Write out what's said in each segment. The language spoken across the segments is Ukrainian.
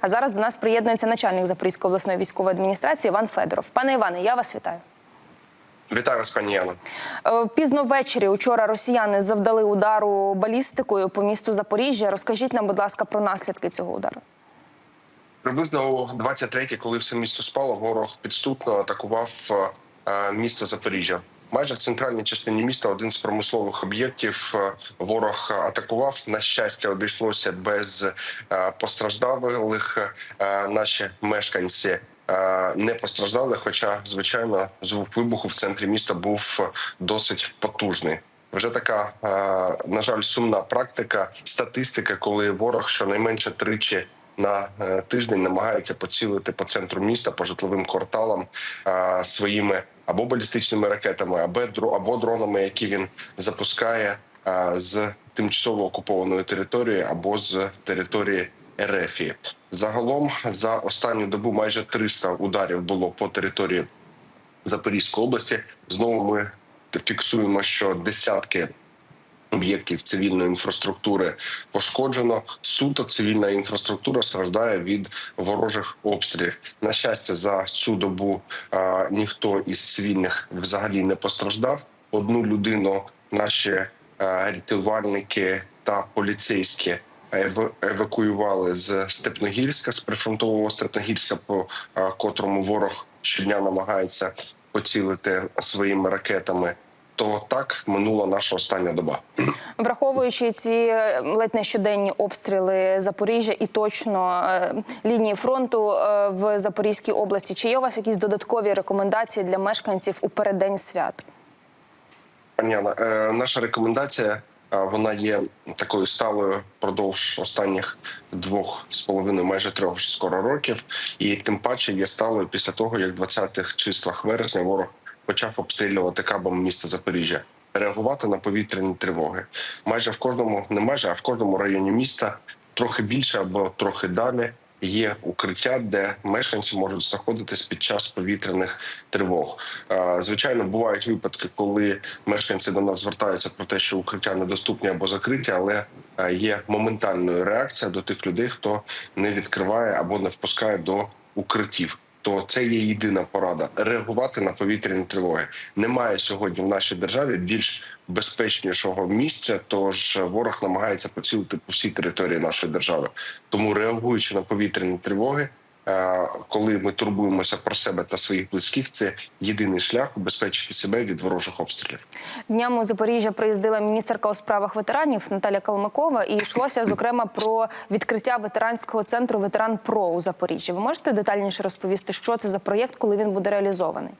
А зараз до нас приєднується начальник Запорізької обласної військової адміністрації Іван Федоров. Пане Іване, я вас вітаю. Вітаю вас, пані Яно. Е, Пізно ввечері учора росіяни завдали удару балістикою по місту Запоріжжя. Розкажіть нам, будь ласка, про наслідки цього удару. Приблизно о 23-й, коли все місто спало, ворог підступно атакував е, місто Запоріжжя. Майже в центральній частині міста один з промислових об'єктів е, ворог атакував. На щастя, обійшлося без е, постраждалих. Е, Наші мешканці не постраждали. Хоча, звичайно, звук вибуху в центрі міста був досить потужний. Вже така, на жаль, сумна практика, статистика, коли ворог щонайменше тричі на е, тиждень намагається поцілити по центру міста, по житловим кварталам е, своїми або балістичними ракетами, або або дронами, які він запускає е, з тимчасово окупованої території або з території Ерефії. Загалом за останню добу майже 300 ударів було по території Запорізької області. Знову ми фіксуємо, що десятки об'єктів цивільної інфраструктури пошкоджено. Суто цивільна інфраструктура страждає від ворожих обстрілів. На щастя, за цю добу а, ніхто із цивільних взагалі не постраждав. Одну людину наші а, рятувальники та поліцейські. ев- Евакуювали з Степногірська з прифронтового Степногірська, по а, котрому ворог щодня намагається поцілити своїми ракетами. То так минула наша остання доба. Враховуючи ці е, ледь не щоденні обстріли Запоріжжя і точно е, лінії фронту е, в Запорізькій області, чи є у вас якісь додаткові рекомендації для мешканців у переддень свят? Пані Анна, наша рекомендація вона є такою сталою впродовж останніх двох з половиною, майже трьох скоро років, і тим паче є сталою після того, як в 20-х числах вересня ворог почав обстрілювати кабом міста Запоріжжя. Реагувати на повітряні тривоги майже в кожному, не майже, а в кожному районі міста трохи більше або трохи далі є укриття, де мешканці можуть знаходитись під час повітряних тривог. Звичайно, бувають випадки, коли мешканці до нас звертаються про те, що укриття недоступні або закриті, але є моментальною реакція до тих людей, хто не відкриває або не впускає до укриттів. То це є єдина порада реагувати на повітряні тривоги. Немає сьогодні в нашій державі більш безпечнішого місця. Тож ворог намагається поцілити по всій території нашої держави. Тому реагуючи на повітряні тривоги, коли ми турбуємося про себе та своїх близьких, це єдиний шлях убезпечити себе від ворожих обстрілів. Днями у Запоріжжя приїздила міністерка у справах ветеранів Наталя Калмикова, і йшлося зокрема про відкриття ветеранського центру Ветеран Про у Запоріжжі. Ви можете детальніше розповісти, що це за проєкт, коли він буде реалізований?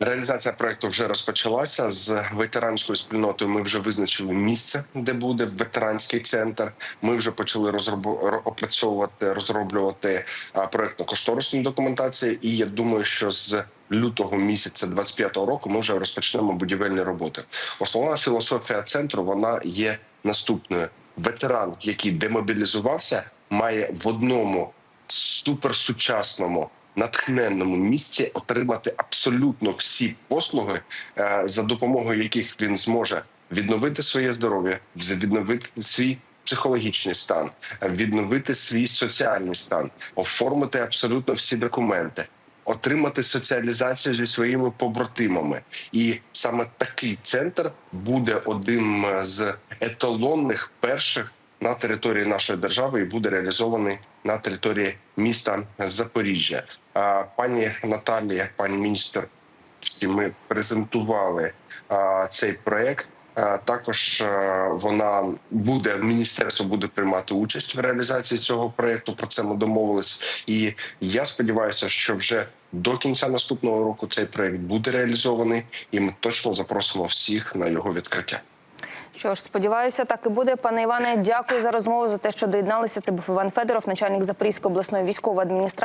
Реалізація проекту вже розпочалася з ветеранською спільнотою. Ми вже визначили місце, де буде ветеранський центр. Ми вже почали розробу- ро- опрацьовувати, розроблювати проектно-кошторисну документацію. І я думаю, що з лютого місяця 25-го року ми вже розпочнемо будівельні роботи. Основна філософія центру вона є наступною: ветеран, який демобілізувався, має в одному суперсучасному натхненному місці отримати абсолютно всі послуги, е, за допомогою яких він зможе відновити своє здоров'я, відновити свій психологічний стан, е, відновити свій соціальний стан, оформити абсолютно всі документи. Отримати соціалізацію зі своїми побратимами, і саме такий центр буде одним з еталонних перших на території нашої держави і буде реалізований на території міста Запоріжжя. Пані Наталія, пані міністр, всі ми презентували цей проект. Також вона буде міністерство буде приймати участь в реалізації цього проекту. Про це ми домовились. І я сподіваюся, що вже до кінця наступного року цей проект буде реалізований, і ми точно запросимо всіх на його відкриття. Що ж, сподіваюся, так і буде. Пане Іване, дякую за розмову за те, що доєдналися. Це був Іван Федоров, начальник Запорізької обласної військової адміністрації.